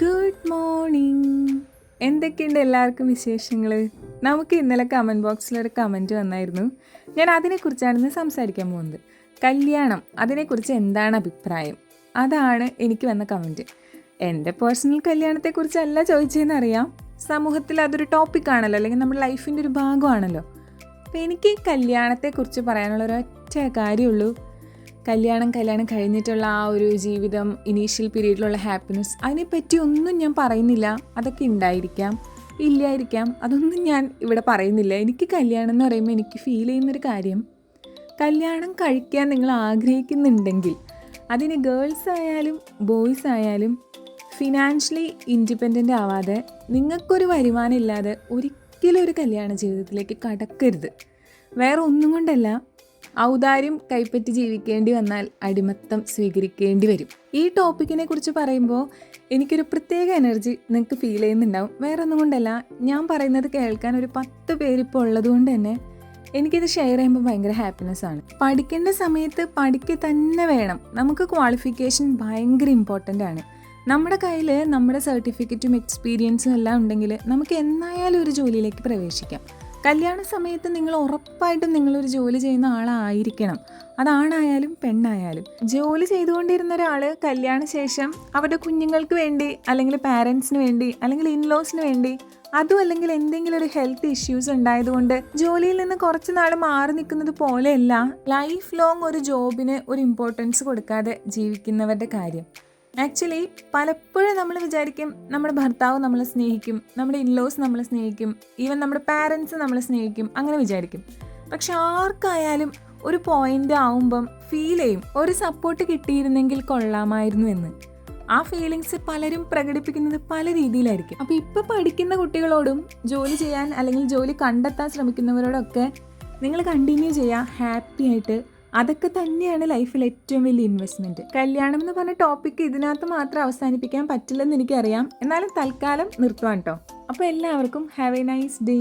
Good morning എന്തൊക്കെയുണ്ട് എല്ലാവർക്കും വിശേഷങ്ങൾ നമുക്ക് ഇന്നലെ കമന്റ് ബോക്സിലൊരു കമന്റ് വന്നായിരുന്നു. ഞാൻ അതിനെക്കുറിച്ചാണ് ഇന്ന് സംസാരിക്കാൻ പോകുന്നത്. കല്യാണം അതിനെക്കുറിച്ച് എന്താണ് അഭിപ്രായം? അതാണ് എനിക്ക് വന്ന കമന്റ് എന്റെ പേഴ്സണൽ കല്യാണത്തെക്കുറിച്ചല്ല ചോദിച്ചതെന്ന് അറിയാം സമൂഹത്തിൽ അതൊരു ടോപ്പിക്കാണല്ലോ അല്ലെങ്കിൽ നമ്മുടെ ലൈഫിന്റെ ഒരു ഭാഗമാണല്ലോ. അപ്പോൾ എനിക്ക് കല്യാണത്തെക്കുറിച്ച് പറയാനുള്ള ഒരൊറ്റ കാര്യമുള്ളൂ. കല്യാണം കല്യാണം കഴിഞ്ഞിട്ടുള്ള ആ ഒരു ജീവിതം ഇനീഷ്യൽ പീരീഡിലുള്ള ഹാപ്പിനെസ് അതിനെപ്പറ്റി ഒന്നും ഞാൻ പറയുന്നില്ല. അതൊക്കെ ഉണ്ടായിരിക്കാം ഇല്ലായിരിക്കാം. അതൊന്നും ഞാൻ ഇവിടെ പറയുന്നില്ല. എനിക്ക് കല്യാണം എന്ന് പറയുമ്പോൾ എനിക്ക് ഫീൽ ചെയ്യുന്നൊരു കാര്യം കല്യാണം കഴിക്കാൻ നിങ്ങൾ ആഗ്രഹിക്കുന്നുണ്ടെങ്കിൽ അതിന് ഗേൾസ് ആയാലും ബോയ്സ് ആയാലും ഫിനാൻഷ്യലി ഇൻഡിപെൻഡന്റ് ആവാതെ നിങ്ങൾക്കൊരു വരുമാനം ഇല്ലാതെ ഒരിക്കലും ഒരു കല്യാണ ജീവിതത്തിലേക്ക് കടക്കരുത്. വേറെ ഒന്നും കൊണ്ടല്ല ഔദാര്യം കൈപ്പറ്റി ജീവിക്കേണ്ടി വന്നാൽ അടിമത്തം സ്വീകരിക്കേണ്ടി വരും. ഈ ടോപ്പിക്കിനെ കുറിച്ച് പറയുമ്പോൾ എനിക്കൊരു പ്രത്യേക എനർജി നിങ്ങൾക്ക് ഫീൽ ചെയ്യുന്നുണ്ടാവും. വേറെ ഒന്നും കൊണ്ടല്ല ഞാൻ പറയുന്നത് കേൾക്കാൻ ഒരു പത്ത് പേരിപ്പോൾ ഉള്ളത് കൊണ്ട് തന്നെ എനിക്കിത് ഷെയർ ചെയ്യുമ്പോൾ ഭയങ്കര ഹാപ്പിനെസ് ആണ്. പഠിക്കേണ്ട സമയത്ത് പഠിക്കുക തന്നെ വേണം. നമുക്ക് ക്വാളിഫിക്കേഷൻ ഭയങ്കര ഇമ്പോർട്ടന്റ് ആണ്. നമ്മുടെ കയ്യിൽ നമ്മുടെ സർട്ടിഫിക്കറ്റും എക്സ്പീരിയൻസും എല്ലാം ഉണ്ടെങ്കിൽ നമുക്ക് എന്നായാലും ഒരു ജോലിയിലേക്ക് പ്രവേശിക്കാം. കല്യാണ സമയത്ത് നിങ്ങൾ ഉറപ്പായിട്ടും നിങ്ങളൊരു ജോലി ചെയ്യുന്ന ആളായിരിക്കണം. അതാണായാലും പെണ്ണായാലും. ജോലി ചെയ്തുകൊണ്ടിരുന്ന ഒരാൾ കല്യാണ ശേഷം അവരുടെ കുഞ്ഞുങ്ങൾക്ക് വേണ്ടി അല്ലെങ്കിൽ പാരൻസിന് വേണ്ടി അല്ലെങ്കിൽ ഇൻലോസിന് വേണ്ടി അതും അല്ലെങ്കിൽ എന്തെങ്കിലും ഒരു ഹെൽത്ത് ഇഷ്യൂസ് ഉണ്ടായതുകൊണ്ട് ജോലിയിൽ നിന്ന് കുറച്ച് നാൾ മാറി നിൽക്കുന്നത് പോലെയല്ല ലൈഫ് ലോങ് ഒരു ജോബിന് ഒരു ഇമ്പോർട്ടൻസ് കൊടുക്കാതെ ജീവിക്കുന്നവരുടെ കാര്യം. ആക്ച്വലി പലപ്പോഴും നമ്മൾ വിചാരിക്കും നമ്മുടെ ഭർത്താവ് നമ്മളെ സ്നേഹിക്കും നമ്മുടെ ഇൻലോസ് നമ്മളെ സ്നേഹിക്കും ഈവൻ നമ്മുടെ പാരൻസ് നമ്മളെ സ്നേഹിക്കും അങ്ങനെ വിചാരിക്കും. പക്ഷെ ആർക്കായാലും ഒരു പോയിന്റ് ആവുമ്പം ഫീൽ ചെയ്യും ഒരു സപ്പോർട്ട് കിട്ടിയിരുന്നെങ്കിൽ കൊള്ളാമായിരുന്നു എന്ന്. ആ ഫീലിങ്സ് പലരും പ്രകടിപ്പിക്കുന്നത് പല രീതിയിലായിരിക്കും. അപ്പോൾ ഇപ്പോൾ പഠിക്കുന്ന കുട്ടികളോടും ജോലി ചെയ്യാൻ അല്ലെങ്കിൽ ജോലി കണ്ടെത്താൻ ശ്രമിക്കുന്നവരോടൊക്കെ നിങ്ങൾ കണ്ടിന്യൂ ചെയ്യുക ഹാപ്പി ആയിട്ട് അതൊക്കെ തന്നെയാണ് ലൈഫിൽ ഏറ്റവും വലിയ ഇൻവെസ്റ്റ്മെന്റ് കല്യാണം എന്ന് പറഞ്ഞ ടോപ്പിക്ക് ഇതിനകത്ത് മാത്രം അവസാനിപ്പിക്കാൻ പറ്റില്ലെന്ന് എനിക്കറിയാം. എന്നാലും തൽക്കാലം നിർത്തുവാൻ കേട്ടോ അപ്പോൾ എല്ലാവർക്കും ഹാവ് എ നൈസ് ഡേ